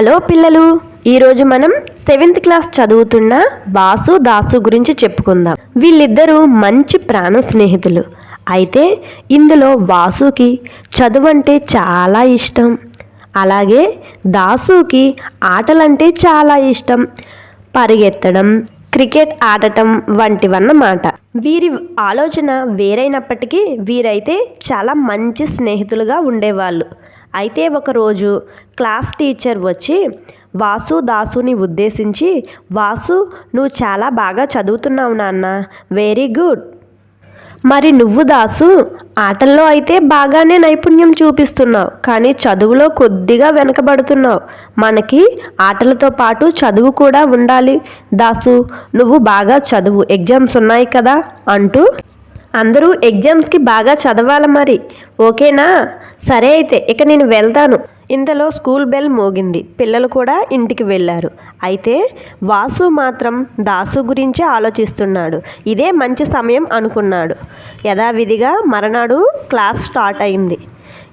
Hello పిల్లలు ఈరోజు మనం సెవెంత్ క్లాస్ చదువుతున్న వాసు దాసు గురించి చెప్పుకుందాం. వీళ్ళిద్దరూ మంచి ప్రాణ స్నేహితులు. అయితే ఇందులో వాసుకి చదువు అంటే చాలా ఇష్టం. అలాగే దాసుకి ఆటలంటే చాలా ఇష్టం. పరిగెత్తడం క్రికెట్ ఆడటం వంటివన్నమాట. వీరి ఆలోచన వేరైనప్పటికీ వీరైతే చాలా మంచి స్నేహితులుగా ఉండేవాళ్ళు. అయితే ఒకరోజు క్లాస్ టీచర్ వచ్చి వాసు దాసుని ఉద్దేశించి వాసు నువ్వు చాలా బాగా చదువుతున్నావు నాన్న వెరీ గుడ్. మరి నువ్వు దాసు ఆటల్లో అయితే బాగానే నైపుణ్యం చూపిస్తున్నావు కానీ చదువులో కొద్దిగా వెనకబడుతున్నావు. మనకి ఆటలతో పాటు చదువు కూడా ఉండాలి. దాసు నువ్వు బాగా చదువు ఎగ్జామ్స్ ఉన్నాయి కదా అంటూ అందరూ ఎగ్జామ్స్కి బాగా చదవాలి మరి. ఓకేనా? సరే అయితే ఇక నేను వెళ్తాను. ఇంతలో స్కూల్ బెల్ మోగింది. పిల్లలు కూడా ఇంటికి వెళ్ళారు. అయితే వాసు మాత్రం దాసు గురించే ఆలోచిస్తున్నాడు. ఇదే మంచి సమయం అనుకున్నాడు. యథావిధిగా మరనాడు క్లాస్ స్టార్ట్ అయింది.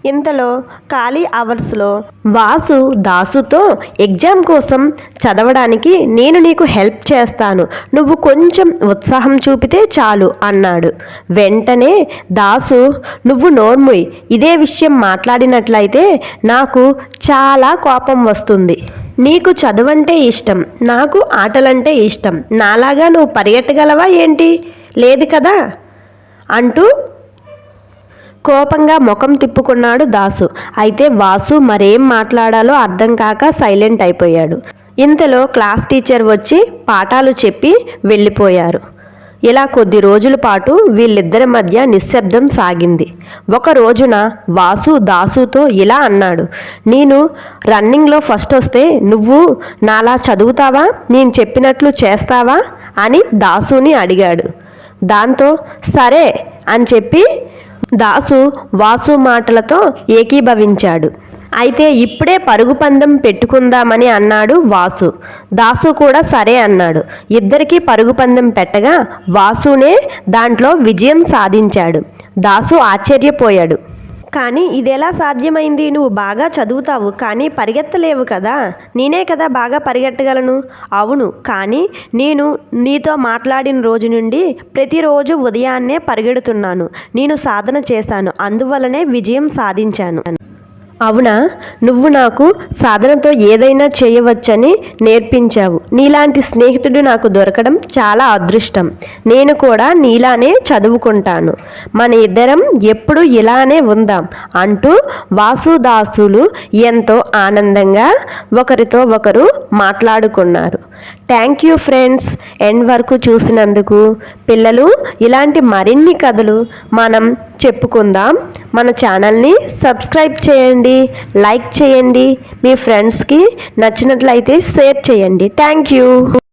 ఇంతలో ఖాళీ అవర్స్లో వాసు దాసుతో ఎగ్జామ్ కోసం చదవడానికి నేను నీకు హెల్ప్ చేస్తాను. నువ్వు కొంచెం ఉత్సాహం చూపితే చాలు అన్నాడు. వెంటనే దాసు నువ్వు నోర్ముయ్. ఇదే విషయం మాట్లాడినట్లయితే నాకు చాలా కోపం వస్తుంది. నీకు చదువంటే ఇష్టం. నాకు ఆటలంటే ఇష్టం. నాలాగా నువ్వు పరిగెట్టగలవా ఏంటి? లేదు కదా అంటూ కోపంగా ముఖం తిప్పుకున్నాడు దాసు. అయితే వాసు మరేం మాట్లాడాలో అర్థం కాక సైలెంట్ అయిపోయాడు. ఇంతలో క్లాస్ టీచర్ వచ్చి పాఠాలు చెప్పి వెళ్ళిపోయారు. ఇలా కొద్ది రోజుల పాటు వీళ్ళిద్దరి మధ్య నిశ్శబ్దం సాగింది. ఒక రోజున వాసు దాసుతో ఇలా అన్నాడు. నేను రన్నింగ్లో ఫస్ట్ వస్తే నువ్వు నాలా చదువుతావా? నేను చెప్పినట్లు చేస్తావా? అని దాసుని అడిగాడు. దాంతో సరే అని చెప్పి దాసు వాసు మాటలతో ఏకీభవించాడు. అయితే ఇప్పుడే పరుగు పందెం పెట్టుకుందామని అన్నాడు వాసు. దాసు కూడా సరే అన్నాడు. ఇద్దరికీ పరుగు పందెం పెట్టగా వాసునే దాంట్లో విజయం సాధించాడు. దాసు ఆశ్చర్యపోయాడు. కానీ ఇదెలా సాధ్యమైంది? నువ్వు బాగా చదువుతావు కానీ పరిగెత్తలేవు కదా? నేనే కదా బాగా పరిగెట్టగలను అవును కానీ నేను నీతో మాట్లాడిన రోజు నుండి ప్రతిరోజు ఉదయాన్నే పరిగెడుతున్నాను. నేను సాధన చేశాను. అందువలనే విజయం సాధించాను. అవునా? నువ్వు నాకు సాధనతో ఏదైనా చేయవచ్చని నేర్పించావు. నీలాంటి స్నేహితుడు నాకు దొరకడం చాలా అదృష్టం. నేను కూడా నీలానే చదువుకుంటాను. మన ఇద్దరం ఎప్పుడు ఇలానే ఉందాం అంటూ వాసుదాసులు ఎంతో ఆనందంగా ఒకరితో ఒకరు మాట్లాడుకున్నారు. థ్యాంక్ యూ ఫ్రెండ్స్ ఎండ్ వరకు చూసినందుకు పిల్లలు ఇలాంటి మరిన్ని కథలు మనం చెప్పుకుందాం. మన ఛానల్ని సబ్స్క్రైబ్ చేయండి లైక్ చేయండి మీ ఫ్రెండ్స్కి నచ్చినట్లయితే షేర్ చేయండి. Thank you